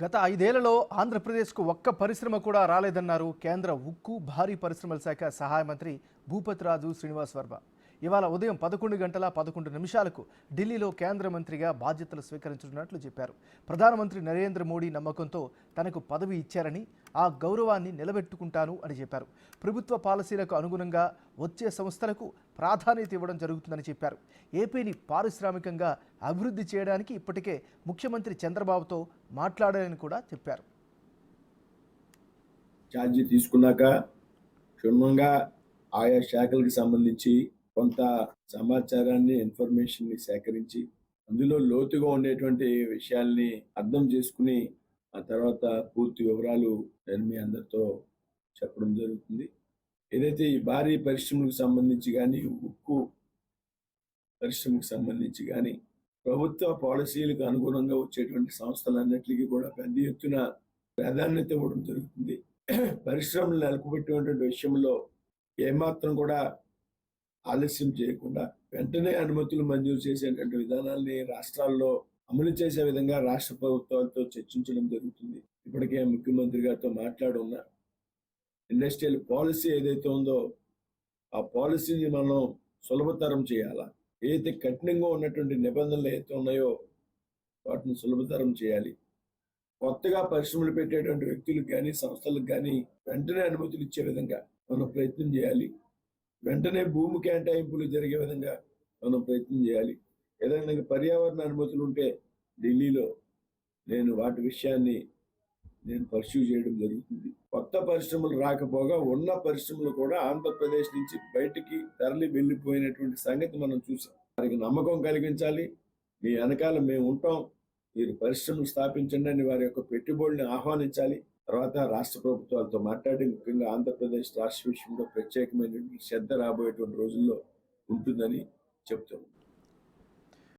గత ఐదేళ్ళలో ఆంధ్రప్రదేశ్కు ఒక్క పరిశ్రమ కూడా రాలేదన్నారు కేంద్ర ఉక్కు భారీ పరిశ్రమల శాఖ సహాయ మంత్రి భూపతిరాజు శ్రీనివాస్ వర్మ. ఇవాళ ఉదయం పదకొండు గంటల పదకొండు నిమిషాలకు ఢిల్లీలో కేంద్ర మంత్రిగా బాధ్యతలు స్వీకరించనున్నట్లు చెప్పారు. ప్రధానమంత్రి నరేంద్ర మోడీ నమ్మకంతో తనకు పదవి ఇచ్చారని ఆ గౌరవాన్ని నిలబెట్టుకుంటాను అని చెప్పారు. ప్రభుత్వ పాలసీలకు అనుగుణంగా వచ్చే సంస్థలకు ప్రాధాన్యత ఇవ్వడం జరుగుతుందని చెప్పారు. ఏపీని పారిశ్రామికంగా అభివృద్ధి చేయడానికి ఇప్పటికే ముఖ్యమంత్రి చంద్రబాబుతో మాట్లాడారని కూడా చెప్పారు. ఛార్జీ తీసుకున్నాక క్షుణ్ణంగా ఆయా శాఖలకు సంబంధించి కొంత సమాచారాన్ని ఇన్ఫర్మేషన్ని సేకరించి అందులో లోతుగా ఉండేటువంటి విషయాల్ని అర్థం చేసుకుని ఆ తర్వాత పూర్తి వివరాలు నేను మీ అందరితో చెప్పడం జరుగుతుంది. ఏదైతే ఈ భారీ పరిశ్రమలకు సంబంధించి కానీ ఉక్కు పరిశ్రమకు సంబంధించి కానీ ప్రభుత్వ పాలసీలకు అనుగుణంగా వచ్చేటువంటి సంస్థలన్నిటికీ కూడా పెద్ద ఎత్తున ప్రాధాన్యత ఇవ్వడం జరుగుతుంది. పరిశ్రమలు నెలకొబెట్టేటువంటి విషయంలో ఏమాత్రం కూడా ఆలస్యం చేయకుండా వెంటనే అనుమతులు మంజూరు చేసేటువంటి విధానాల్ని రాష్ట్రాల్లో అమలు చేసే విధంగా రాష్ట్ర ప్రభుత్వాలతో చర్చించడం జరుగుతుంది. ఇప్పటికే ముఖ్యమంత్రి గారితో మాట్లాడున్నారు ఇండస్ట్రియల్ పాలసీ ఏదైతే ఉందో ఆ పాలసీని మనం సులభతరం చేయాలా? ఏదైతే కఠినంగా ఉన్నటువంటి నిబంధనలు ఏదైతే ఉన్నాయో వాటిని సులభతరం చేయాలి. కొత్తగా పరిశ్రమలు పెట్టేటువంటి వ్యక్తులకు కానీ సంస్థలకు కానీ వెంటనే అనుమతులు ఇచ్చే విధంగా మనం ప్రయత్నం చేయాలి. వెంటనే భూమి కేటాయింపులు జరిగే విధంగా మనం ప్రయత్నం చేయాలి. ఏదైనా పర్యావరణ అనుమతులు ఉంటే ఢిల్లీలో నేను వాటి విషయాన్ని నేను పర్సూ చేయడం జరుగుతుంది. కొత్త పరిశ్రమలు రాకపోగా ఉన్న పరిశ్రమలు కూడా ఆంధ్రప్రదేశ్ నుంచి బయటికి తరలి వెళ్ళిపోయినటువంటి సంగతి మనం చూసాం. వారికి నమ్మకం కలిగించాలి. మీ వెనకాల మేము ఉంటాం. మీరు పరిశ్రమలు స్థాపించండి అని వారి యొక్క పెట్టుబడుల్ని ఆహ్వానించాలి. తర్వాత రాష్ట్ర ప్రభుత్వాలతో మాట్లాడి ముఖ్యంగా ఆంధ్రప్రదేశ్ రాష్ట్ర విషయంలో ప్రత్యేకమైనటువంటి శ్రద్ధ రాబోయేటువంటి రోజుల్లో ఉంటుందని చెప్తున్నాం.